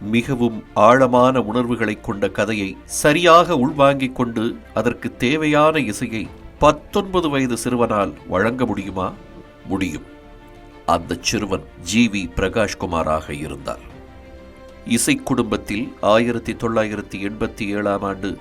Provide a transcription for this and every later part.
மிகவும் ஆழமான உணர்வுகளை கொண்ட கதையை சரியாக உள்வாங்கிக் கொண்டு அதற்கு தேவையான இசையை பத்தொன்பது வயது சிறுவனால் வழங்க முடியுமா? முடியும். அந்த சிறுவன் ஜி. வி. பிரகாஷ்குமாராக இருந்தார். இசை குடும்பத்தில் ஆயிரத்தி தொள்ளாயிரத்தி எண்பத்தி ஏழாம் ஆண்டு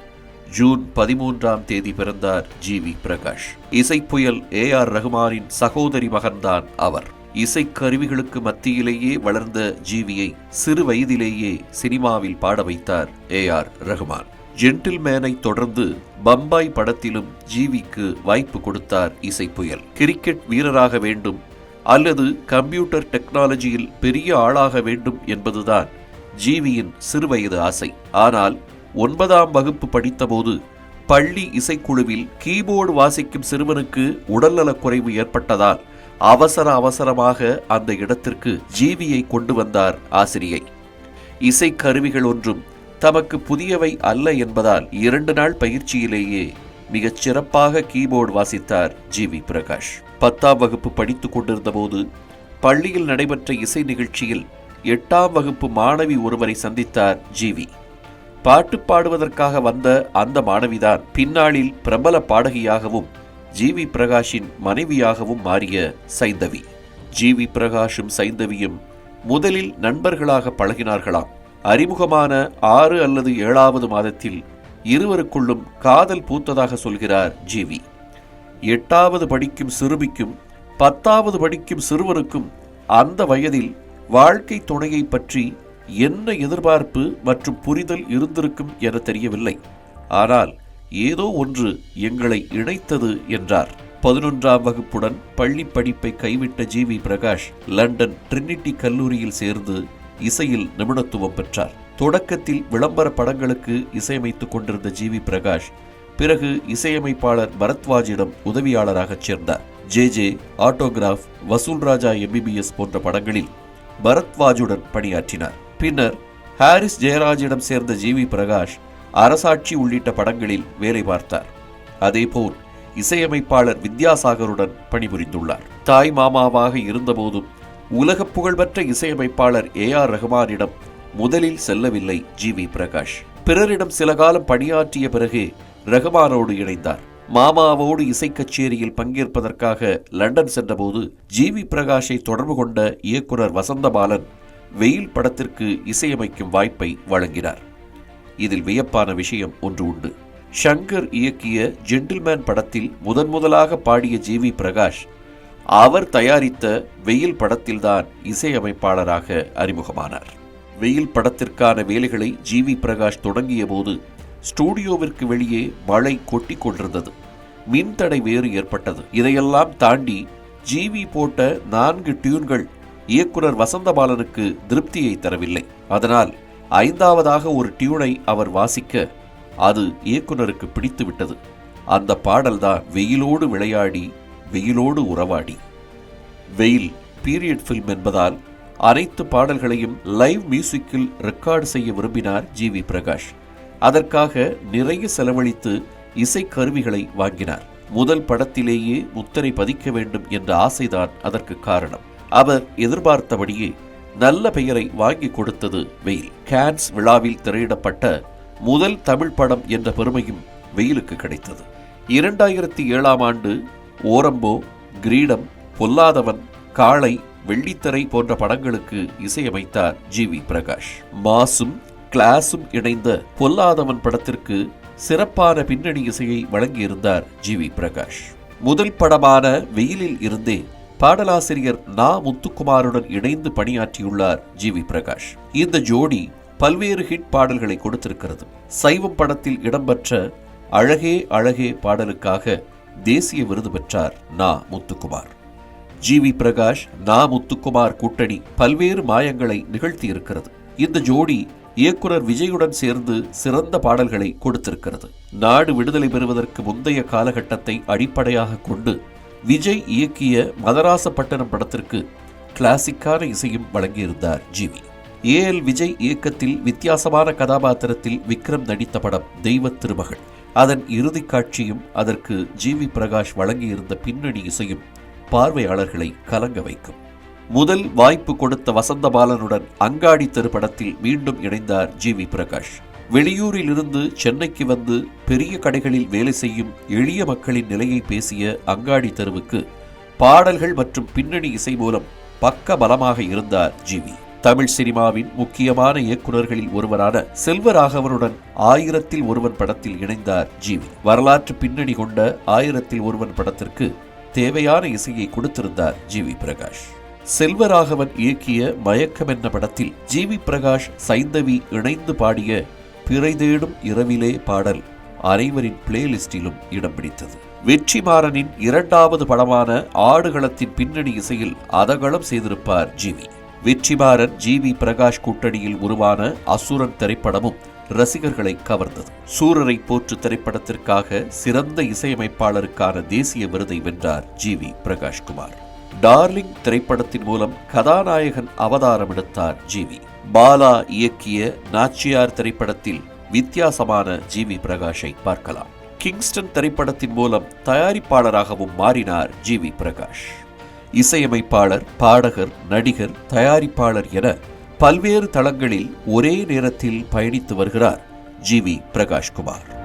ஜூன் பதிமூன்றாம் தேதி பிறந்தார் ஜி. வி. பிரகாஷ். இசைப்புயல் ஏ. ஆர். ரஹ்மானின் சகோதரி மகன்தான் அவர். இசைக்கருவிகளுக்கு மத்தியிலேயே வளர்ந்த ஜீவியை சிறு வயதிலேயே சினிமாவில் பாட வைத்தார் ஏ ஆர் ரஹ்மான் ஜென்டில்மேனை தொடர்ந்து பம்பாய் படத்திலும் ஜீவிக்கு வாய்ப்பு கொடுத்தார் இசைப்புயல் கிரிக்கெட் வீரராக வேண்டும் அல்லது கம்ப்யூட்டர் டெக்னாலஜியில் பெரிய ஆளாக வேண்டும் என்பதுதான் ஜீவியின் சிறுவயது ஆசை. ஆனால் ஒன்பதாம் வகுப்பு படித்தபோது பள்ளி இசைக்குழுவில் கீபோர்டு வாசிக்கும் சிறுவனுக்கு உடல்நலக் குறைவு ஏற்பட்டதால் அவசர அவசரமாக அந்த இடத்திற்கு ஜீவியை கொண்டு வந்தார் ஆசிரியை. இசை கருவிகள் ஒன்றும் தமக்கு புதியவை அல்ல என்பதால் இரண்டு நாள் பயிற்சியிலேயே மிகச் சிறப்பாக கீபோர்டு வாசித்தார் ஜி வி பிரகாஷ். பத்தாம் வகுப்பு படித்துக் கொண்டிருந்தபோது பள்ளியில் நடைபெற்ற இசை நிகழ்ச்சியில் எட்டாம் வகுப்பு மாணவி ஒருவரை சந்தித்தார் ஜிவி. பாட்டு பாடுவதற்காக வந்த அந்த மாணவிதான் பின்னாளில் பிரபல பாடகியாகவும் ஜி வி பிரகாஷின் மனைவியாகவும் மாறிய சைந்தவி. ஜி வி பிரகாஷும் சைந்தவியும் முதலில் நண்பர்களாக பழகினார்களாம். அறிமுகமான ஆறு அல்லது ஏழாவது மாதத்தில் இருவருக்குள்ளும் காதல் பூத்ததாக சொல்கிறார் ஜிவி. எட்டாவது படிக்கும் சிறுமிக்கும் பத்தாவது படிக்கும் சிறுவனுக்கும் அந்த வயதில் வாழ்க்கை துணையை பற்றி என்ன எதிர்பார்ப்பு மற்றும் புரிதல் இருந்திருக்கும் என தெரியவில்லை. ஆனால் ஏதோ ஒன்று எங்களை இணைத்தது என்றார். பதினொன்றாம் வகுப்புடன் பள்ளி படிப்பை கைவிட்ட G. V. Prakash London Trinity கல்லூரியில் சேர்ந்து இசையில் நிபுணத்துவம் பெற்றார். தொடக்கத்தில் விளம்பர படங்களுக்கு இசையமைத்துக் கொண்டிருந்த ஜி. வி. பிரகாஷ் பிறகு இசையமைப்பாளர் பரத்வாஜிடம் உதவியாளராகச் சேர்ந்தார். ஜே. ஜே. ஆட்டோகிராஃப் வசூல் ராஜா எம்பிபிஎஸ் போன்ற படங்களில் பரத்வாஜுடன் பணியாற்றினார். பின்னர் ஹாரிஸ் ஜெயராஜிடம் சேர்ந்த ஜி. வி. பிரகாஷ் அரசாட்சி உள்ளிட்ட படங்களில் வேலை பார்த்தார். அதேபோல் இசையமைப்பாளர் வித்யாசாகருடன் பணிபுரிந்துள்ளார். தாய் மாமாவாக இருந்தபோதும் உலக புகழ்பெற்ற இசையமைப்பாளர் ஏ ஆர் ரஹ்மானிடம் முதலில் செல்லவில்லை ஜி வி பிரகாஷ். பிறரிடம் சில காலம் பணியாற்றிய பிறகு ரஹ்மானோடு இணைந்தார். மாமாவோடு இசை கச்சேரியில் பங்கேற்பதற்காக லண்டன் சென்றபோது ஜி வி பிரகாஷை தொடர்பு கொண்ட இயக்குனர் வசந்தபாலன் வெயில் படத்திற்கு இசையமைக்கும் வாய்ப்பை வழங்கினார். இதில் வியப்பான விஷயம் ஒன்று உண்டு. ஷங்கர் இயக்கிய ஜென்டில்மேன் படத்தில் முதன் முதலாக பாடிய ஜி வி பிரகாஷ் அவர் தயாரித்த வெயில் படத்தில்தான் இசையமைப்பாளராக அறிமுகமானார். வெயில் படத்திற்கான வேலைகளை ஜி வி பிரகாஷ் தொடங்கிய போது ஸ்டூடியோவிற்கு வெளியே மழை கொட்டி கொண்டிருந்தது. மின்தடை வேறு ஏற்பட்டது. இதையெல்லாம் தாண்டி ஜிவி போட்ட நான்கு டியூன்கள் இயக்குனர் வசந்தபாலனுக்கு திருப்தியை தரவில்லை. அதனால் ஐந்தாவதாக ஒரு டியூனை அவர் வாசிக்க அது இயக்குனருக்கு பிடித்து விட்டது அந்த பாடல்தான் வெயிலோடு விளையாடி வெயிலோடு உறவாடி. வெயில் பீரியட் ஃபில்ம் என்பதால் அனைத்து பாடல்களையும் லைவ் மியூசிக்கில் ரெக்கார்டு செய்ய விரும்பினார் ஜி வி பிரகாஷ். அதற்காக நிறைய செலவழித்து இசைக்கருவிகளை வாங்கினார். முதல் படத்திலேயே முத்தரை பதிக்க வேண்டும் என்ற ஆசைதான் அதற்கு காரணம். அவர் எதிர்பார்த்தபடியே நல்ல பெயரை வாங்கி கொடுத்தது வெயில். கேன்ஸ் விழாவில் திரையிடப்பட்ட முதல் தமிழ் படம் என்ற பெருமையும் வெயிலுக்கு கிடைத்தது. இரண்டாயிரத்தி ஏழாம் ஆண்டு ஓரம்போ கிரீடம் பொல்லாதவன் காளை வெள்ளித்திரை போன்ற படங்களுக்கு இசையமைத்தார் ஜி வி பிரகாஷ். மாசும் கிளாஸும் இணைந்த பொல்லாதவன் படத்திற்கு சிறப்பான பின்னணி இசையை வழங்கியிருந்தார் ஜி வி பிரகாஷ். முதல் படமான வெயிலில் இருந்தே பாடலாசிரியர் நா. முத்துக்குமாருடன் இணைந்து பணியாற்றியுள்ளார் ஜி. வி. பிரகாஷ். இந்த ஜோடி பல்வேறு ஹிட் பாடல்களை கொடுத்திருக்கிறது. சைவம் படத்தில் இடம்பெற்ற அழகே அழகே பாடலுக்காக தேசிய விருது பெற்றார் நா. முத்துக்குமார். ஜி. வி. பிரகாஷ் நா. முத்துக்குமார் கூட்டணி பல்வேறு மாயங்களை நிகழ்த்தியிருக்கிறது. இந்த ஜோடி இயக்குனர் விஜயுடன் சேர்ந்து சிறந்த பாடல்களை கொடுத்திருக்கிறது. நாடு விடுதலை பெறுவதற்கு முந்தைய காலகட்டத்தை அடிப்படையாக கொண்டு விஜய் இயக்கிய மதராசப்பட்டினம் படத்திற்கு கிளாசிக்கான இசையும் வழங்கியிருந்தார் ஜிவி. ஏ எல் விஜய் இயக்கத்தில் வித்தியாசமான கதாபாத்திரத்தில் விக்ரம் நடித்த படம் தெய்வ திருமகள். அதன் இறுதிக் காட்சியும் அதற்கு ஜி வி பிரகாஷ் வழங்கியிருந்த பின்னணி இசையும் பார்வையாளர்களை கலங்க வைக்கும். முதல் வாய்ப்பு கொடுத்த வசந்தபாலனுடன் அங்காடி திரு படத்தில் மீண்டும் இணைந்தார் ஜி வி பிரகாஷ். வெளியூரிலிருந்து சென்னைக்கு வந்து பெரிய கடைகளில் வேலை செய்யும் எளிய மக்களின் நிலையை பேசிய அங்காடி தெருவுக்கு பாடல்கள் மற்றும் பின்னணி இசை மூலம் பக்க பலமாக இருந்தார் ஜிவி. தமிழ் சினிமாவின் முக்கியமான இயக்குநர்களில் ஒருவரான செல்வராகவனுடன் ஆயிரத்தில் ஒருவன் படத்தில் இணைந்தார் ஜிவி. வரலாற்று பின்னணி கொண்ட ஆயிரத்தில் ஒருவன் படத்திற்கு தேவையான இசையை கொடுத்திருந்தார் ஜிவி பிரகாஷ். செல்வராகவன் இயக்கிய மயக்கம் என்ற படத்தில் ஜிவி பிரகாஷ் சைந்தவி இணைந்து பாடிய பிறை தேடும் இரவிலே பாடல் அனைவரின் பிளேலிஸ்டிலும் இடம் பிடித்தது. வெற்றிமாறனின் இரண்டாவது படமான ஆடுகளத்தின் பின்னணி இசையில் அதகளம் செய்திருப்பார் GV. Vetrimaaran G V Prakash கூட்டணியில் உருவான அசுரன் திரைப்படமும் ரசிகர்களை கவர்ந்தது. சூரரை போற்று திரைப்படத்திற்காக சிறந்த இசையமைப்பாளருக்கான தேசிய விருதை வென்றார் ஜி வி பிரகாஷ்குமார். டார்லிங் திரைப்படத்தின் மூலம் கதாநாயகன் அவதாரம் எடுத்தார் ஜிவி. பாலா இயக்கிய நாச்சியார் திரைப்படத்தில் வித்தியாசமான ஜி வி பிரகாஷை பார்க்கலாம். கிங்ஸ்டன் திரைப்படத்தின் மூலம் தயாரிப்பாளராகவும் மாறினார் ஜி வி பிரகாஷ். இசையமைப்பாளர் பாடகர் நடிகர் தயாரிப்பாளர் என பல்வேறு தளங்களில் ஒரே நேரத்தில் பயணித்து வருகிறார் ஜி வி பிரகாஷ்குமார்.